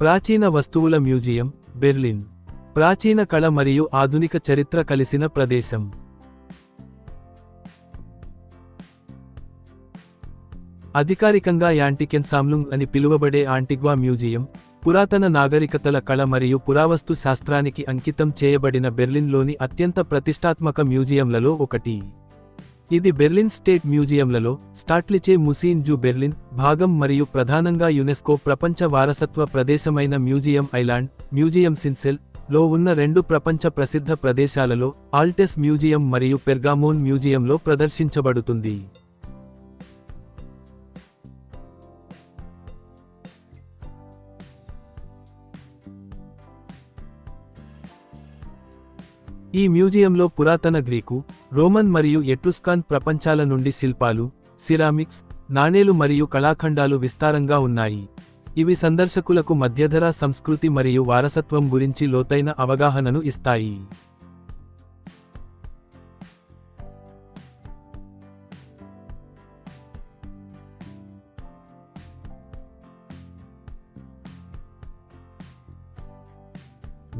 ప్రాచీన వస్తువుల museum Berlin. ప్రాచీన కళ మరియు ఆధునిక చరిత్ర కలిసిన ప్రదేశం. అధికారికంగా యాంటికెన్ సామ్లుంగ్ అని పిలువబడే ఆంటిగ్వా మ్యూజియం పురాతన నాగరికతల కళ మరియు పురావస్తు శాస్త్రానికి అంకితం చేయబడిన బెర్లిన్లోని అత్యంత ప్రతిష్టాత్మక మ్యూజియంలలో ఒకటి. ఇది బెర్లిన్ స్టేట్ మ్యూజియంలలో స్టాట్లిచే ముసీన్ జూ బెర్లిన్ భాగం మరియు ప్రధానంగా యునెస్కో ప్రపంచ వారసత్వ ప్రదేశమైన మ్యూజియం ఐలాండ్ మ్యూజియం సిన్సెల్లో ఉన్న రెండు ప్రపంచ ప్రసిద్ధ ప్రదేశాలలో ఆల్టెస్ మ్యూజియం మరియు పెర్గామోన్ మ్యూజియంలో ప్రదర్శించబడుతుంది. ఈ మ్యూజియంలో పురాతన గ్రీకు రోమన్ మరియు ఎట్రుస్కాన్ ప్రపంచాల నుండి శిల్పాలు సిరామిక్స్ నాణేలు మరియు కళాఖండాలు విస్తారంగా ఉన్నాయి. ఇవి సందర్శకులకు మధ్యధరా సంస్కృతి మరియు వారసత్వం గురించి లోతైన అవగాహనను ఇస్తాయి.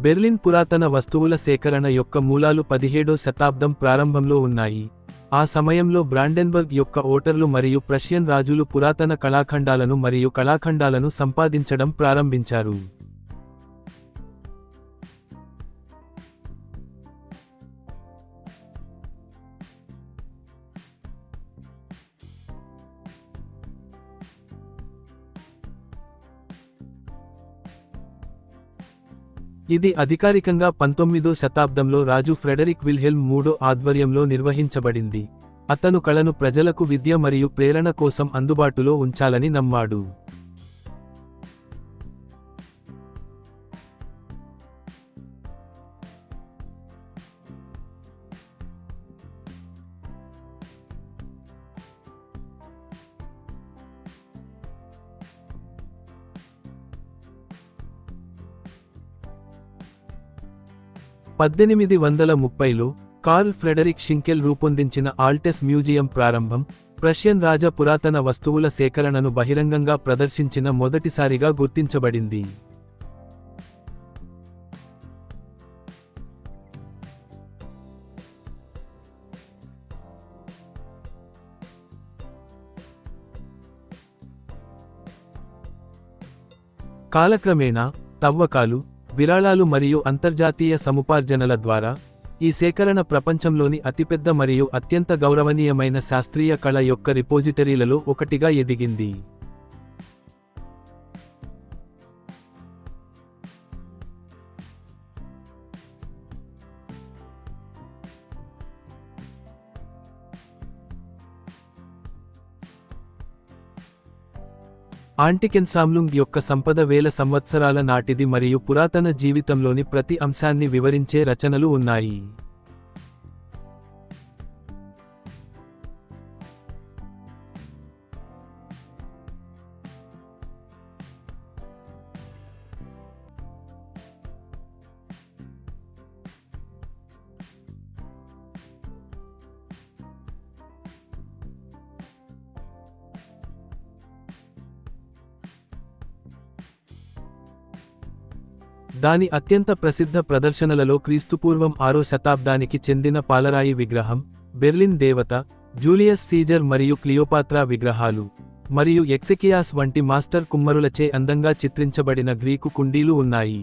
బెర్లిన్ పురాతన వస్తువుల సేకరణ యొక్క మూలాలు పదిహేడో శతాబ్దం ప్రారంభంలో ఉన్నాయి. ఆ సమయంలో బ్రాండెన్బర్గ్ యొక్క ఓటర్లు మరియు ప్రషియన్ రాజులు పురాతన కళాఖండాలను మరియు కళాఖండాలను సంపాదించడం ప్రారంభించారు. ఇది అధికారికంగా పంతొమ్మిదో శతాబ్దంలో రాజు ఫ్రెడరిక్ విల్హెల్మ్ మూడో ఆధ్వర్యంలో నిర్వహించబడింది. అతను కళను ప్రజలకు విద్య మరియు ప్రేరణ కోసం అందుబాటులో ఉంచాలని నమ్మాడు. పద్దెనిమిది వందల ముప్పైలో కార్ల్ ఫ్రెడరిక్ షింకెల్ రూపొందించిన ఆల్టెస్ మ్యూజియం ప్రారంభం ప్రషియన్ రాజ పురాతన వస్తువుల సేకరణను బహిరంగంగా ప్రదర్శించిన మొదటిసారిగా గుర్తించబడింది. కాలక్రమేణా తవ్వకాలు విరాళాలు మరియు అంతర్జాతీయ సముపార్జనల ద్వారా ఈ సేకరణ ప్రపంచంలోని అతిపెద్ద మరియు అత్యంత గౌరవనీయమైన శాస్త్రీయ కళ యొక్క రిపోజిటరీలలో ఒకటిగా ఎదిగింది. ఆంటికెన్సామ్లుంగ్ యొక్క సంపద వేల సంవత్సరాల నాటిది మరియు పురాతన జీవితంలోని ప్రతి అంశాన్ని వివరించే రచనలు ఉన్నాయి. దాని అత్యంత ప్రసిద్ధ ప్రదర్శనలలో క్రీస్తుపూర్వం ఆరో శతాబ్దానికి చెందిన పాలరాయి విగ్రహం బెర్లిన్ దేవత జూలియస్ సీజర్ మరియు క్లియోపాత్రా విగ్రహాలు మరియు ఎక్సెకియాస్ వంటి మాస్టర్ కుమ్మరులచే అందంగా చిత్రించబడిన గ్రీకు కుండీలు ఉన్నాయి.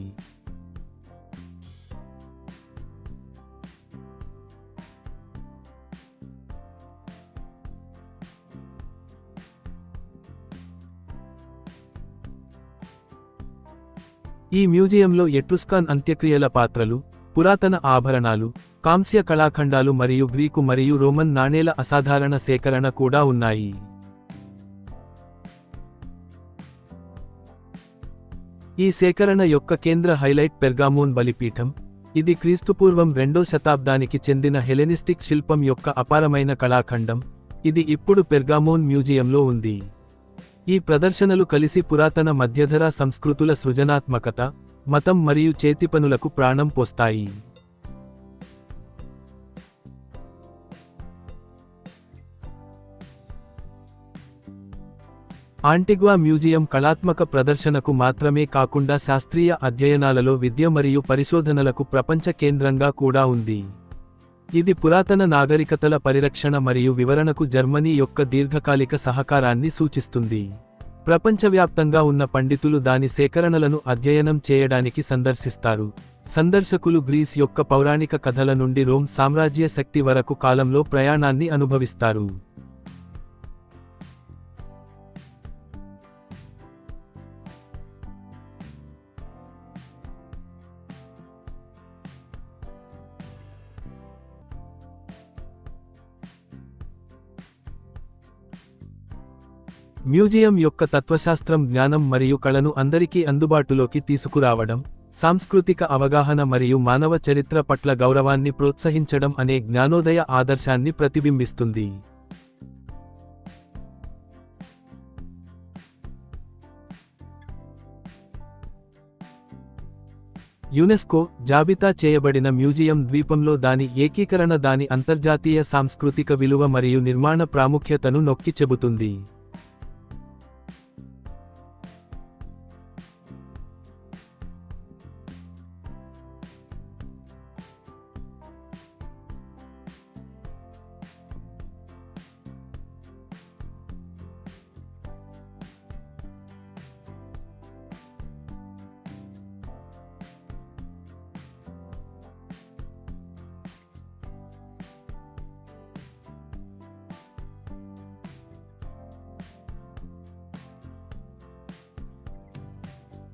ఈ మ్యూజియంలో ఎట్రుస్కాన్ అంత్యక్రియల పాత్రలు పురాతన ఆభరణాలు కాంస్య కళాఖండాలు మరియు గ్రీకు మరియు రోమన్ నాణేల అసాధారణ సేకరణ కూడా ఉన్నాయి. ఈ సేకరణ యొక్క కేంద్ర హైలైట్ పెర్గామోన్ బలిపీఠం ఇది క్రీస్తుపూర్వం రెండో శతాబ్దానికి చెందిన హెలెనిస్టిక్ శిల్పం యొక్క అపారమైన కళాఖండం ఇది ఇప్పుడు పెర్గామోన్ మ్యూజియంలో ఉంది. ఈ ప్రదర్శనలు కలిసి పురాతన మధ్యధరా సంస్కృతుల సృజనాత్మకత మతం మరియు చేతిపనులకు ప్రాణం పోస్తాయి. ఆంటిగ్వా మ్యూజియం కళాత్మక ప్రదర్శనకు మాత్రమే కాకుండా శాస్త్రీయ అధ్యయనాలలో విద్య మరియు పరిశోధనలకు ప్రపంచ కేంద్రంగా కూడా ఉంది. ఇది పురాతన నాగరికతల పరిరక్షణ మరియు వివరణకు జర్మనీ యొక్క దీర్ఘకాలిక సహకారాన్ని సూచిస్తుంది. ప్రపంచవ్యాప్తంగా ఉన్న పండితులు దాని సేకరణలను అధ్యయనం చేయడానికి సందర్శిస్తారు. సందర్శకులు గ్రీస్ యొక్క పౌరాణిక కథల నుండి రోమ్ సామ్రాజ్య శక్తి వరకు కాలంలో ప్రయాణాన్ని అనుభవిస్తారు. మ్యూజియం యొక్క తత్వశాస్త్రం జ్ఞానం మరియు కళను అందరికీ అందుబాటులోకి తీసుకురావడం సాంస్కృతిక అవగాహన మరియు మానవ చరిత్ర పట్ల గౌరవాన్ని ప్రోత్సహించడం అనే జ్ఞానోదయ ఆదర్శాన్ని ప్రతిబింబిస్తుంది. యునెస్కో జాబితా చేయబడిన మ్యూజియం ద్వీపంలో దాని ఏకీకరణ దాని అంతర్జాతీయ సాంస్కృతిక విలువ మరియు నిర్మాణ ప్రాముఖ్యతను నొక్కి చెబుతుంది.